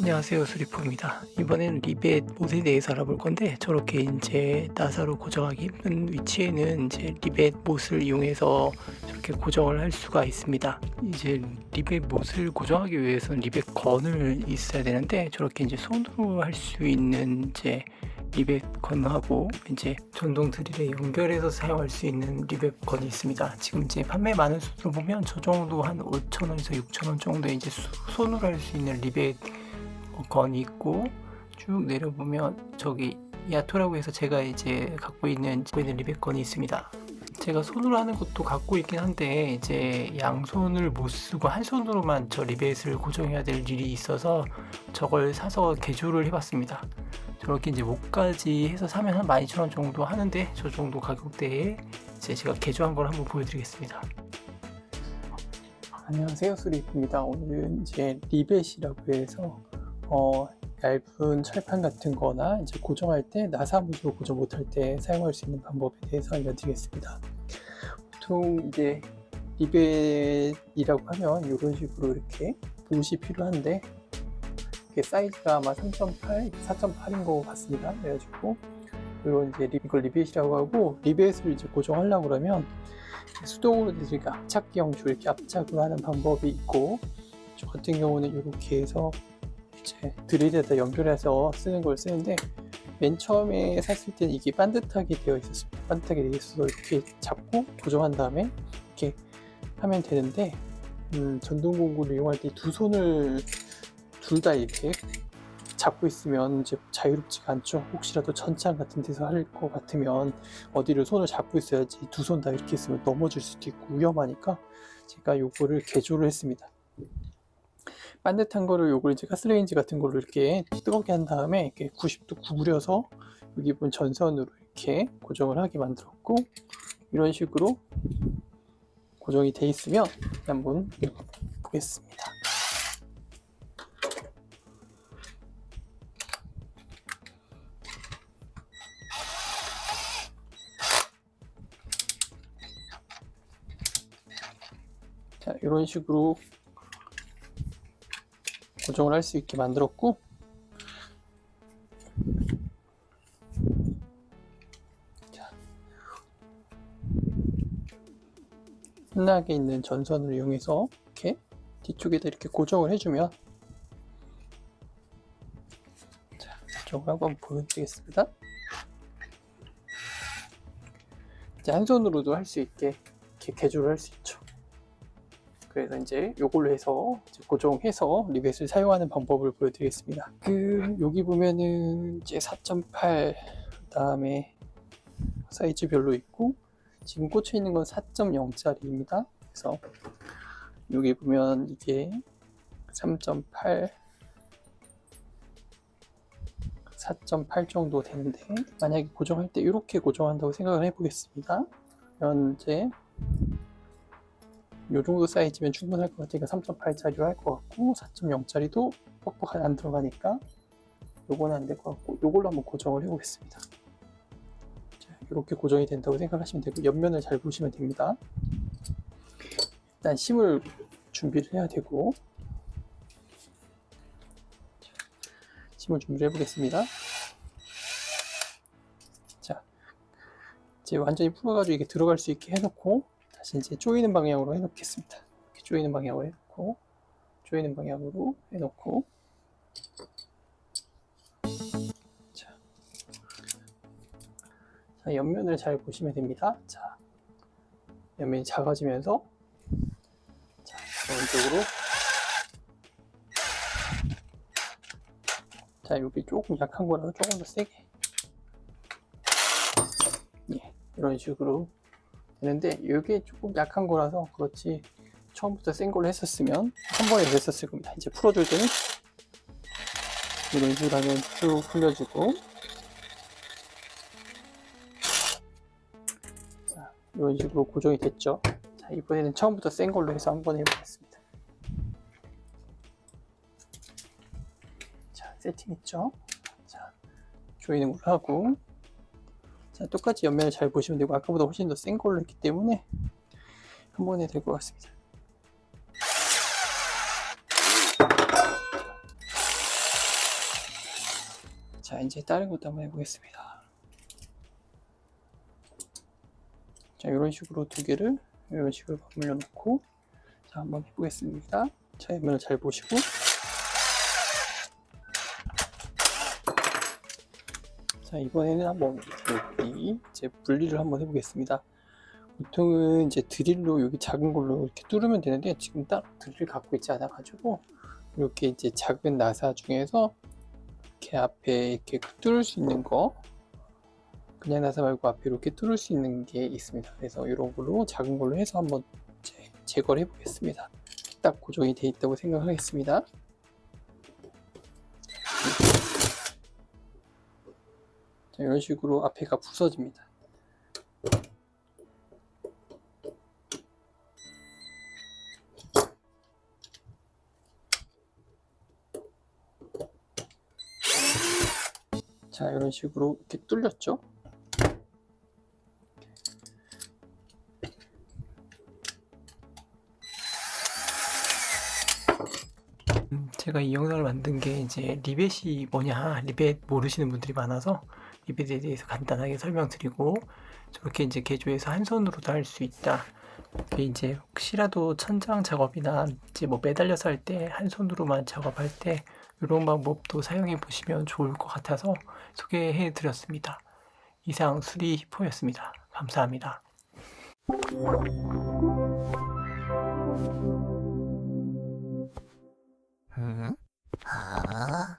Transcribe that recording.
안녕하세요 수리포입니다 이번에는 리벳 못에 대해서 알아볼 건데 저렇게 이제 나사로 고정하기 힘든 위치에는 이제 리벳 못을 이용해서 저렇게 고정을 할 수가 있습니다 이제 리벳 못을 고정하기 위해서는 리벳 건을 있어야 되는데 저렇게 이제 손으로 할 수 있는 이제 리벳 건하고 이제 전동 드릴에 연결해서 사용할 수 있는 리벳 건이 있습니다. 지금 이제 판매 많은 수를 보면 저 정도 한 5,000원에서 6,000원 정도 이제 수- 손으로 할 수 있는 리벳 건이 있고 쭉 내려보면 저기 야토라고 해서 제가 이제 갖고 있는 갖고 있는 리벳 건이 있습니다. 제가 손으로 하는 것도 갖고 있긴 한데 이제 양손을 못 쓰고 한 손으로만 저 리벳을 고정해야 될 일이 있어서 저걸 사서 개조를 해봤습니다. 저렇게 이제 목까지 해서 사면 한 12,000원 정도 하는데 저 정도 가격대에 이제 제가 개조한 걸 한번 보여드리겠습니다. 안녕하세요 수리입니다. 오늘은 이제 리벳이라고 해서 어, 얇은 철판 같은 거나 이제 고정할 때 나사무소 고정 못할 때 사용할 수 있는 방법에 대해서 알려드리겠습니다. 보통 이제 리벳이라고 하면 이런 식으로 이렇게 봇이 필요한데 이게 사이즈가 아마 3.8, 4.8인 것 같습니다. 그래가지고 이런 이제 리- 이걸 리벳이라고 하고 리벳을 이제 고정하려고 그러면 수동으로 이렇게 압착기 형식으로 이렇게 압착을 하는 방법이 있고 저 같은 경우는 이렇게 해서 이 제 드릴에다 연결해서 쓰는 걸 쓰는데 맨 처음에 샀을 때는 이게 반듯하게 되어 있었습니다. 반듯하게 되어 있어서 이렇게 잡고 고정한 다음에 이렇게 하면 되는데 음, 전동 공구를 이용할 때 두 손을 둘 다 이렇게 잡고 있으면 이제 자유롭지가 않죠. 혹시라도 천장 같은 데서 할 것 같으면 어디를 손을 잡고 있어야지 두 손 다 이렇게 있으면 넘어질 수도 있고 위험하니까 제가 요거를 개조를 했습니다. 반듯한 거를 요걸 이제 가스레인지 같은 걸로 이렇게 뜨겁게 한 다음에 이렇게 90도 구부려서 여기 보면 전선으로 이렇게 고정을 하게 만들었고 이런 식으로 고정이 돼 있으면 한번 보겠습니다. 자, 이런 식으로 고정을 할 수 있게 만들었고 자, 끝나게 있는 전선을 이용해서 이렇게 뒤쪽에다 이렇게 고정을 해주면 자, 고정을 한번 보여드리겠습니다. 이제 한 손으로도 할 수 있게 이렇게 개조를 할 수 있죠. 그래서 이제 요걸로 해서 이제 고정해서 리벳을 사용하는 방법을 보여드리겠습니다. 그 여기 보면은 이제 4.8 그다음에 사이즈별로 있고 지금 꽂혀 있는 건 4.0짜리입니다. 그래서 여기 보면 이게 3.8 4.8 정도 되는데 만약에 고정할 때 이렇게 고정한다고 생각을 해보겠습니다. 이제 요 정도 사이즈면 충분할 것 같으니까 3.8짜리로 할 것 같고 4.0짜리도 뻑뻑하게 안 들어가니까 요거는 안 될 것 같고 요걸로 한번 고정을 해보겠습니다. 자, 이렇게 고정이 된다고 생각하시면 되고 옆면을 잘 보시면 됩니다. 일단 심을 준비를 해야 되고 자, 심을 준비를 해보겠습니다. 자, 이제 완전히 풀어가지고 이게 들어갈 수 있게 해놓고 다시 이제 조이는 방향으로 해놓겠습니다. 이렇게 조이는 방향으로 해놓고 조이는 방향으로 해놓고. 자, 자 옆면을 잘 보시면 됩니다. 자. 옆면이 작아지면서. 자 오른쪽으로. 자 여기 조금 약한 거라서 조금 더 세게. 예 이런 식으로 되는데 이게 조금 약한 거라서 그렇지 처음부터 센 걸로 했었으면 한 번에 됐었을 겁니다. 이제 풀어줄 때는 이런 식으로 하면 쭉 풀려주고 자, 이런 식으로 고정이 됐죠. 자, 이번에는 처음부터 센 걸로 해서 한번 해보겠습니다. 자, 세팅했죠. 자, 조이는 걸로 하고 자, 똑같이 옆면을 잘 보시면 되고 아까보다 훨씬 더 센 걸로 했기 때문에 한 번에 될 것 같습니다. 자, 이제 다른 것도 한번 해보겠습니다. 자, 이런 식으로 두 개를 이런 식으로 맞물려 놓고 자, 한번 해보겠습니다. 자, 화면을 잘 보시고 자, 이번에는 한번 이제 분리를 한번 해보겠습니다. 보통은 이제 드릴로 여기 작은 걸로 이렇게 뚫으면 되는데 지금 따로 드릴 갖고 있지 않아 가지고 이렇게 이제 작은 나사 중에서 이렇게 앞에 이렇게 뚫을 수 있는 거 그냥 나사 말고 앞에 이렇게 뚫을 수 있는 게 있습니다. 그래서 이런 걸로 작은 걸로 해서 한번 제, 제거를 해보겠습니다. 딱 고정이 돼 있다고 생각하겠습니다. 자, 이런 식으로 앞에가 부서집니다. 자, 이런 식으로 이렇게 뚫렸죠? 음, 제가 이 영상을 만든 게 이제 리벳이 뭐냐, 리벳 모르시는 분들이 많아서 리벳에 대해서 간단하게 설명드리고 저렇게 이제 개조해서 한 손으로도 할 수 있다. 이게 이제 혹시라도 천장 작업이나 이제 뭐 매달려서 할 때 한 손으로만 작업할 때 이런 방법도 사용해 보시면 좋을 것 같아서 소개해 드렸습니다. 이상 수리 히포였습니다. 감사합니다. 응? 아?